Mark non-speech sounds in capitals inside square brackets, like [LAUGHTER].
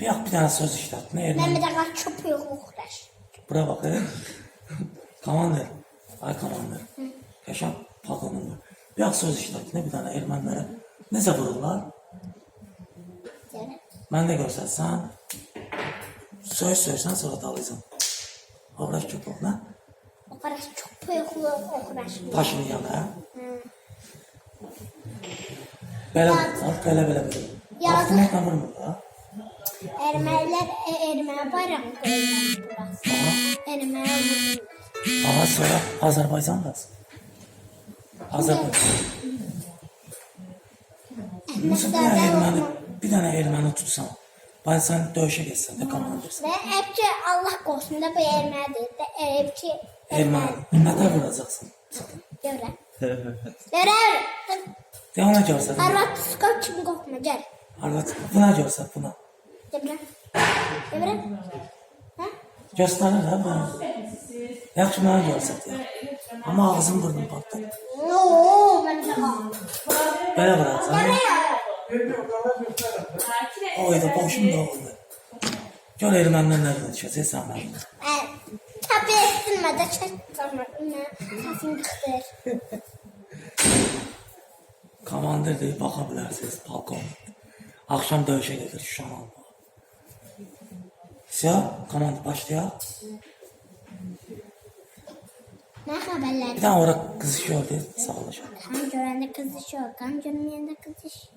Bir yak bir tane söz işlet. Ne Ben bir dakika çöpü yok uğraş. Bura bak he. [LAUGHS] Komandır. Ay komandır. Yaşam var. Bir yak söz işlet. Ne bir tane Ermenilere. Nece vururlar? Yani. Ben de göstersen. Söz söylesen sonra da alacağım. Çok ol lan. Uğraş çöpü yok uğraş. Taşını yana. Böyle bak, böyle böyle böyle. Yazık. Aklına da vurma da. Ermeniler e, Ermeni bayramı koyuyor burası. Ermeni Ama sonra Azerbaycan'dasın. Azerbaycan. Nasıl bir tane Ermeni, bir tane Ermeni tutsan. Ben sen dövüşe geçsen de komandırsın. Ve hepsi Allah korusun da bu Ermeni değil de hepsi Ermeni. Ne de vuracaksın? Göre. Göre. De ona görsen. Harvat skop kim korkma gel. Arvat, buna görsen buna. Göre. Göre. Ha? Gösterir ha bana. Yaxşı bana görsen ya. Ama ağzım burnum patladı. Oo ben de. Böyle vuracağım. Oydu boşum da oldu. Gör Ermeniler nerede düşecek sen ben. Ben tabi ettirmede çektim. Sesim kıtır. Komandir deyip bakabilirsiniz balkon. Akşam dövüşe gelir şu an. Siyah, komandir başlıyor. Ne haberler? Bir tane orada kızışıyor diye sağlaşıyor. Kan görende kızışıyor. Kan görmeyende kızışıyor.